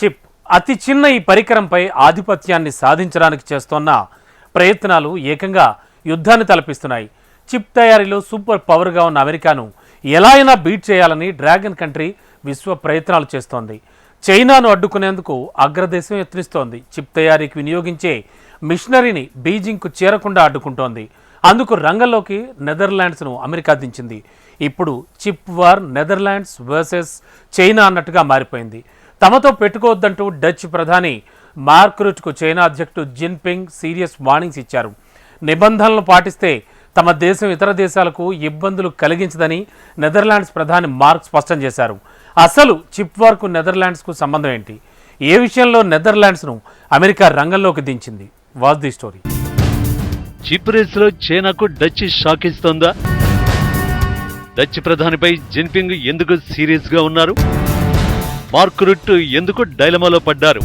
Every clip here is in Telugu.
చిప్ అతి చిన్న ఈ పరికరంపై ఆధిపత్యాన్ని సాధించడానికి చేస్తోన్న ప్రయత్నాలు ఏకంగా యుద్ధాన్ని తలపిస్తున్నాయి. చిప్ తయారీలో సూపర్ పవర్గా ఉన్న అమెరికాను ఎలా అయినా బీట్ చేయాలని డ్రాగన్ కంట్రీ విశ్వ ప్రయత్నాలు చేస్తోంది. చైనాను అడ్డుకునేందుకు అగ్రదేశం యత్నిస్తోంది. చిప్ తయారీకి వినియోగించే మిషనరీని బీజింగ్కు చేరకుండా అడ్డుకుంటోంది. అందుకు రంగంలోకి నెదర్లాండ్స్ను అమెరికా దించింది. ఇప్పుడు chip war Netherlands versus China అన్నట్టుగా మారిపోయింది. తమతో పెట్టుకోవద్దంటూ డచ్ ప్రధాని మార్క్ రుట్కు చైనా అధ్యక్షుడు జిన్పింగ్ సీరియస్ వార్నింగ్స్ ఇచ్చారు. నిబంధనలు పాటిస్తే తమ దేశం ఇతర దేశాలకు ఇబ్బందులు కలిగించదని నెదర్లాండ్స్ ప్రధాని మార్క్ స్పష్టం చేశారు. అసలు చిప్ వార్కు నెదర్లాండ్స్కు సంబంధం ఏంటి? ఏ విషయంలో నెదర్లాండ్స్ను అమెరికా రంగంలోకి దించింది? Was the story. చిప్ రేస్లో చైనాకు డచ్ షాక్ ఇస్తోందా? డచ్ ప్రధానిపై జిన్పింగ్ ఎందుకు సీరియస్గా ఉన్నారు? మార్క్ రుట్ ఎందుకు డైలమాలో పడ్డారు?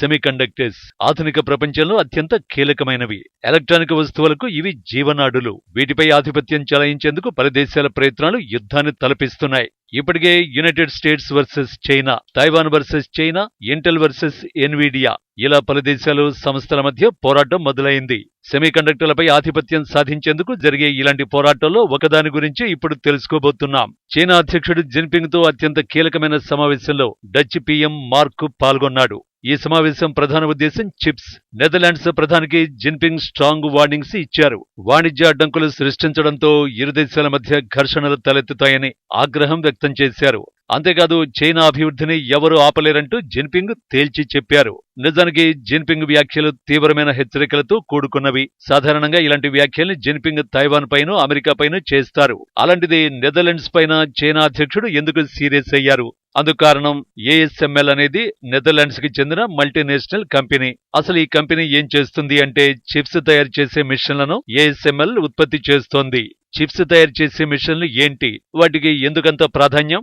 సెమీకండక్టర్స్ ఆధునిక ప్రపంచంలో అత్యంత కీలకమైనవి. ఎలక్ట్రానిక్ వస్తువులకు ఇవి జీవనాడులు. వీటిపై ఆధిపత్యం చెలాయించేందుకు పలు దేశాల ప్రయత్నాలు యుద్ధాన్ని తలపిస్తున్నాయి. ఇప్పటికే United States versus China Taiwan versus China Intel versus Nvidia ఇలా పలు దేశాలు సంస్థల మధ్య పోరాటం మొదలైంది. సెమీకండక్టర్లపై ఆధిపత్యం సాధించేందుకు జరిగే ఇలాంటి పోరాటంలో ఒకదాని గురించి ఇప్పుడు తెలుసుకోబోతున్నాం. చైనా అధ్యక్షుడు జిన్పింగ్తో అత్యంత కీలకమైన సమావేశంలో డచ్ పీఎం మార్క్ పాల్గొన్నాడు. ఈ సమావేశం ప్రధాన ఉద్దేశం చిప్స్. నెదర్లాండ్స్ ప్రధానికి జిన్పింగ్ స్ట్రాంగ్ వార్నింగ్స్ ఇచ్చారు. వాణిజ్య అడ్డంకులు సృష్టించడంతో ఇరు దేశాల మధ్య ఘర్షణలు తలెత్తుతాయని ఆగ్రహం వ్యక్తం చేశారు. అంతేకాదు చైనా అభివృద్ధిని ఎవరూ ఆపలేరంటూ జిన్పింగ్ తేల్చి చెప్పారు. నిజానికి జిన్పింగ్ వ్యాఖ్యలు తీవ్రమైన హెచ్చరికలతో కూడుకున్నవి. సాధారణంగా ఇలాంటి వ్యాఖ్యల్ని జిన్పింగ్ తైవాన్ పైన అమెరికా పైన చేస్తారు. అలాంటిది నెదర్లాండ్స్ పైన చైనా అధ్యక్షుడు ఎందుకు సీరియస్ అయ్యారు? అందుకు కారణం ఏఎస్ఎంఎల్ అనేది నెదర్లాండ్స్కి చెందిన మల్టీనేషనల్ కంపెనీ. అసలు ఈ కంపెనీ ఏం చేస్తుంది అంటే చిప్స్ తయారు చేసే మిషన్లను ఏఎస్ఎంఎల్ ఉత్పత్తి చేస్తోంది. చిప్స్ తయారు చేసే మిషన్లు ఏంటి? వాటికి ఎందుకంత ప్రాధాన్యం?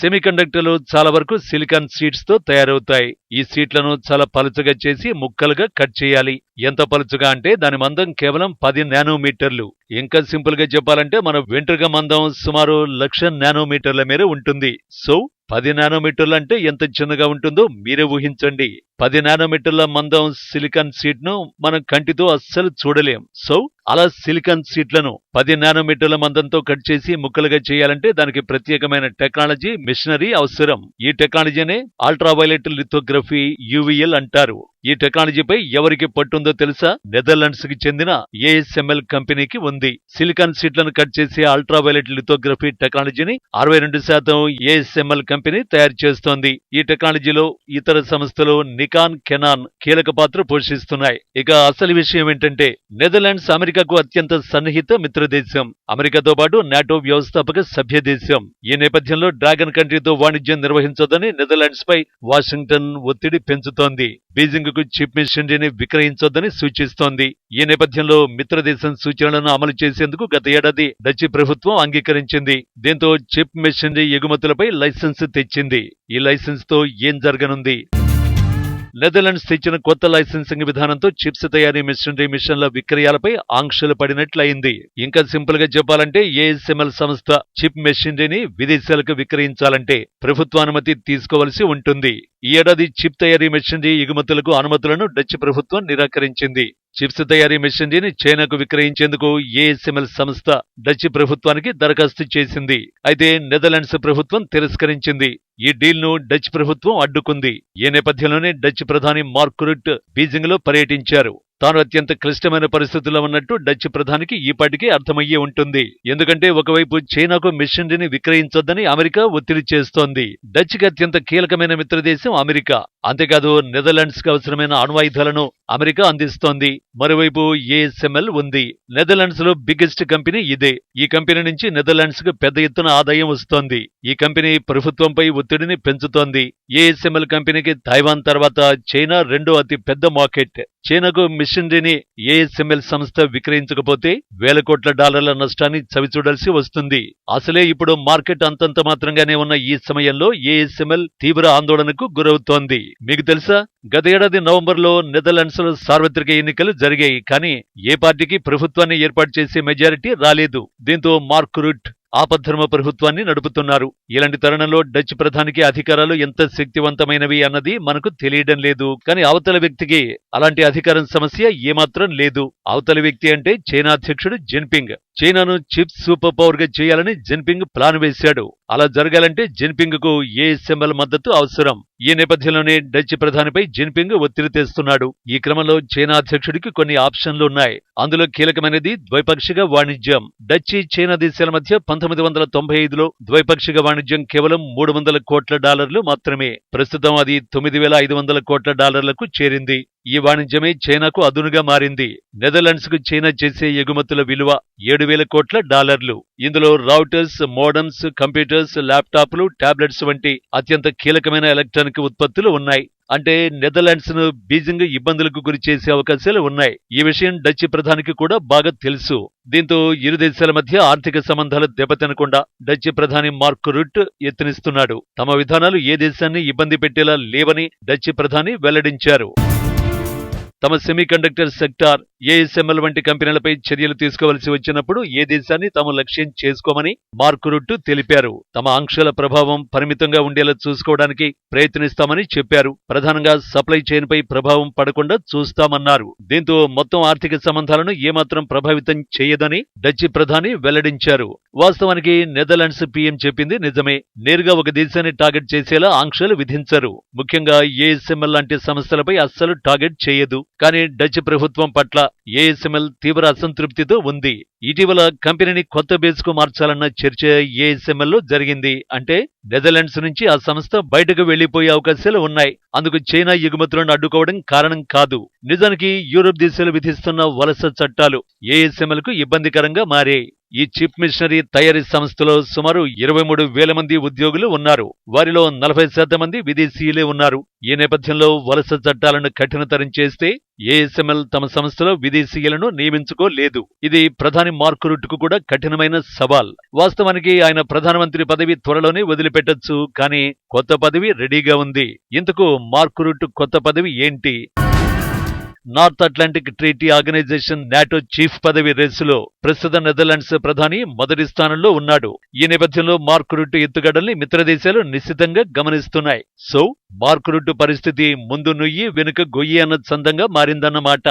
సెమీకండక్టర్లు చాలా వరకు సిలికాన్ సీట్స్తో తయారవుతాయి. ఈ సీట్లను చాలా పలుచగా చేసి ముక్కలుగా కట్ చేయాలి. ఎంత పలుచగా అంటే దాని మందం కేవలం పది నానోమీటర్లు. ఇంకా సింపుల్గా చెప్పాలంటే మన వెంట్రుక మందం సుమారు లక్ష నానోమీటర్ల మేర ఉంటుంది. సో పది నానోమీటర్లు అంటే ఎంత చిన్నగా ఉంటుందో మీరే ఊహించండి. పది నానోమీటర్ల మందం సిలికాన్ సీట్ను మనం కంటితో అస్సలు చూడలేం. సో అలా సిలికాన్ సీట్లను పది నానోమీటర్ల మందంతో కట్ చేసి ముక్కలుగా చేయాలంటే దానికి ప్రత్యేకమైన టెక్నాలజీ మిషనరీ అవసరం. ఈ టెక్నాలజీనే అల్ట్రావైలెట్ లిథోగ్రఫీ యూవీఎల్ అంటారు. ఈ టెక్నాలజీపై ఎవరికి పట్టుందో తెలుసా? నెదర్లాండ్స్కి చెందిన ఏఎస్ఎంఎల్ కంపెనీకి ఉంది. సిలికాన్ సీట్లను కట్ చేసే అల్ట్రావైలెట్ లిథోగ్రఫీ టెక్నాలజీని అరవై రెండు శాతం ఏఎస్ఎంఎల్ కంపెనీ తయారు చేస్తోంది. ఈ టెక్నాలజీలో ఇతర సంస్థలు నికాన్ కెనాన్ కీలక పాత్ర పోషిస్తున్నాయి. ఇక అసలు విషయం ఏంటంటే నెదర్లాండ్స్ అమెరికాకు అత్యంత సన్నిహిత మిత్రదేశం. అమెరికాతో పాటు నాటో వ్యవస్థాపక సభ్య దేశం. ఈ నేపథ్యంలో డ్రాగన్ కంట్రీతో వాణిజ్యం నిర్వహించొద్దని నెదర్లాండ్స్ పై వాషింగ్టన్ ఒత్తిడి పెంచుతోంది. బీజింగ్కు చిప్ మిషనరీని విక్రయించొద్దని సూచిస్తోంది. ఈ నేపథ్యంలో మిత్రదేశం సూచనలను అమలు చేసేందుకు గత ఏడాది డచ్ ప్రభుత్వం అంగీకరించింది. దీంతో చిప్ మిషనరీ ఎగుమతులపై లైసెన్స్ తెచ్చింది. ఈ లైసెన్స్తో ఏం జరగనుంది? నెదర్లాండ్స్ తెచ్చిన కొత్త లైసెన్సింగ్ విధానంతో చిప్స్ తయారీ మిషనరీ మిషన్ల విక్రయాలపై ఆంక్షలు పడినట్లయింది. ఇంకా సింపుల్గా చెప్పాలంటే ఏఎస్ఎంఎల్ సంస్థ చిప్ మెషినరీని విదేశాలకు విక్రయించాలంటే ప్రభుత్వానుమతి తీసుకోవలసి ఉంటుంది. ఈ ఏడాది చిప్ తయారీ మెషినరీ ఎగుమతులకు అనుమతులను డచ్ ప్రభుత్వం నిరాకరించింది. చిప్స్ తయారీ మెషినరీని చైనాకు విక్రయించేందుకు ఏఎస్ఎంఎల్ సంస్థ డచ్ ప్రభుత్వానికి దరఖాస్తు చేసింది. అయితే నెదర్లాండ్స్ ప్రభుత్వం తిరస్కరించింది. ఈ డీల్ను డచ్ ప్రభుత్వం అడ్డుకుంది. ఈ నేపథ్యంలోనే డచ్ ప్రధాని మార్క్ రుట్ బీజింగ్లో పర్యటించారు. తాను అత్యంత క్లిష్టమైన పరిస్థితుల్లో ఉన్నట్టు డచ్ ప్రధానికి ఈపాటికే అర్థమయ్యే ఉంటుంది. ఎందుకంటే ఒకవైపు చైనాకు మిషనరీని విక్రయించొద్దని అమెరికా ఒత్తిడి చేస్తోంది. డచ్కి అత్యంత కీలకమైన మిత్రదేశం అమెరికా. అంతేకాదు నెదర్లాండ్స్కు అవసరమైన అణ్వాయుధాలను అమెరికా అందిస్తోంది. మరోవైపు ఏఎస్ఎంఎల్ ఉంది. నెదర్లాండ్స్లో బిగ్గెస్ట్ కంపెనీ ఇదే. ఈ కంపెనీ నుంచి నెదర్లాండ్స్కు పెద్ద ఎత్తున ఆదాయం వస్తోంది. ఈ కంపెనీ ప్రభుత్వంపై ఒత్తిడిని పెంచుతోంది. ఏఎస్ఎంఎల్ కంపెనీకి తైవాన్ తర్వాత చైనా రెండో అతి పెద్ద మార్కెట్. చైనాకు మిషనరీని ఏఎస్ఎంఎల్ సంస్థ విక్రయించకపోతే వేల కోట్ల డాలర్ల నష్టాన్ని చవిచూడాల్సి వస్తుంది. అసలే ఇప్పుడు మార్కెట్ అంతంత మాత్రంగానే ఉన్న ఈ సమయంలో ఏఎస్ఎంఎల్ తీవ్ర ఆందోళనకు గురవుతోంది. మీకు తెలుసా? గత ఏడాది నవంబర్లో నెదర్లాండ్స్లో సార్వత్రిక ఎన్నికలు జరిగాయి. కానీ ఏ పార్టీకి ప్రభుత్వాన్ని ఏర్పాటు చేసే మెజారిటీ రాలేదు. దీంతో మార్క్ రూట్ ఆపద్ధర్మ ప్రభుత్వాన్ని నడుపుతున్నారు. ఇలాంటి తరుణంలో డచ్ ప్రధానికి అధికారాలు ఎంత శక్తివంతమైనవి అన్నది మనకు తెలియడం లేదు. కానీ అవతల వ్యక్తికి అలాంటి అధికారం సమస్య ఏమాత్రం లేదు. అవతలి వ్యక్తి అంటే చైనా అధ్యక్షుడు జిన్పింగ్. చైనాను చిప్ సూపర్ పవర్గా చేయాలని జిన్పింగ్ ప్లాన్ వేశాడు. అలా జరగాలంటే జిన్పింగ్కు ఏఎస్ఎంఎల్ మద్దతు అవసరం. ఈ నేపథ్యంలోనే డచ్ ప్రధానిపై జిన్పింగ్ ఒత్తిడి తెస్తున్నాడు. ఈ క్రమంలో చైనా అధ్యక్షుడికి కొన్ని ఆప్షన్లు ఉన్నాయి. అందులో కీలకమైనది ద్వైపాక్షిక వాణిజ్యం. డచ్ చైనా దేశాల మధ్య పంతొమ్మిది వందల తొంభై ఐదులో ద్వైపాక్షిక వాణిజ్యం కేవలం మూడు వందల కోట్ల డాలర్లు మాత్రమే. ప్రస్తుతం అది తొమ్మిది వేల ఐదు వందల కోట్ల డాలర్లకు చేరింది. ఈ వాణిజ్యమే చైనాకు అదునుగా మారింది. నెదర్లాండ్స్కు చైనా చేసే ఎగుమతుల విలువ ఏడు వేల కోట్ల డాలర్లు. ఇందులో రౌటర్స్ మోడమ్స్ కంప్యూటర్స్ ల్యాప్టాప్లు టాబ్లెట్స్ వంటి అత్యంత కీలకమైన ఎలక్ట్రానిక్ ఉత్పత్తులు ఉన్నాయి. అంటే నెదర్లాండ్స్ను బీజింగ్ ఇబ్బందులకు గురి చేసే అవకాశాలు ఉన్నాయి. ఈ విషయం డచ్ ప్రధానికి కూడా బాగా తెలుసు. దీంతో ఇరు దేశాల మధ్య ఆర్థిక సంబంధాలు దెబ్బతినకుండా డచ్ ప్రధాని మార్క్ రుట్ యత్నిస్తున్నాడు తమ విధానాలు ఏ దేశాన్ని ఇబ్బంది పెట్టేలా లేవని డచ్ ప్రధాని వెల్లడించారు. తమ సెమీకండక్టర్ సెక్టార్ ఏఎస్ఎంఎల్ వంటి కంపెనీలపై చర్యలు తీసుకోవలసి వచ్చినప్పుడు ఏ దేశాన్ని తాము లక్ష్యం చేసుకోమని మార్క్ రుట్టు తెలిపారు. తమ ఆంక్షల ప్రభావం పరిమితంగా ఉండేలా చూసుకోవడానికి ప్రయత్నిస్తామని చెప్పారు. ప్రధానంగా సప్లై చైన్ పై ప్రభావం పడకుండా చూస్తామన్నారు. దీంతో మొత్తం ఆర్థిక సంబంధాలను ఏమాత్రం ప్రభావితం చేయదని డచ్ ప్రధాని వెల్లడించారు. వాస్తవానికి నెదర్లాండ్స్ పీఎం చెప్పింది నిజమే. నేరుగా ఒక దేశాన్ని టార్గెట్ చేసేలా ఆంక్షలు విధించరు. ముఖ్యంగా ఏఎస్ఎంఎల్ లాంటి సంస్థలపై అస్సలు టార్గెట్ చేయదు. కానీ డచ్ ప్రభుత్వం పట్ల ఏఎస్ఎంఎల్ తీవ్ర అసంతృప్తితో ఉంది. ఇటీవల కంపెనీని కొత్త బేస్కు మార్చాలన్న చర్చ ఏఎస్ఎంఎల్లో జరిగింది. అంటే నెదర్లాండ్స్ నుంచి ఆ సంస్థ బయటకు వెళ్ళిపోయే అవకాశాలు ఉన్నాయి. అందుకు చైనా ఎగుమతులను అడ్డుకోవడం కారణం కాదు. నిజానికి యూరోప్ దేశాలు విధిస్తున్న వలస చట్టాలు ఏఎస్ఎంఎల్కు ఇబ్బందికరంగా మారాయి. ఈ చిప్ మిషనరీ తయారీ సంస్థలో సుమారు ఇరవై మూడు వేల మంది ఉద్యోగులు ఉన్నారు. వారిలో నలభై శాతం మంది విదేశీయులే ఉన్నారు. ఈ నేపథ్యంలో వలస చట్టాలను కఠినతరం చేస్తే ఏఎస్ఎంఎల్ తమ సంస్థలో విదేశీయులను నియమించుకోలేదు. ఇది ప్రధాని మార్క్ రుట్కు కూడా కఠినమైన సవాల్. వాస్తవానికి ఆయన ప్రధానమంత్రి పదవి త్వరలోనే వదిలిపెట్టొచ్చు కానీ కొత్త పదవి రెడీగా ఉంది. ఇంతకు మార్క్ రుట్ కొత్త పదవి ఏంటి? North Atlantic Treaty Organization NATO chief పదవి రేసులో ప్రస్తుత నెదర్లాండ్స్ ప్రధాని మొదటి స్థానంలో ఉన్నాడు. ఈ నేపథ్యంలో మార్క్ రుట్టు ఎత్తుగడల్ని మిత్రదేశాలు నిశ్చితంగా గమనిస్తున్నాయి. సో మార్క్ రుట్టు పరిస్థితి ముందు నుయ్యి వెనుక గొయ్యి అన్న చందంగా మారిందన్నమాట.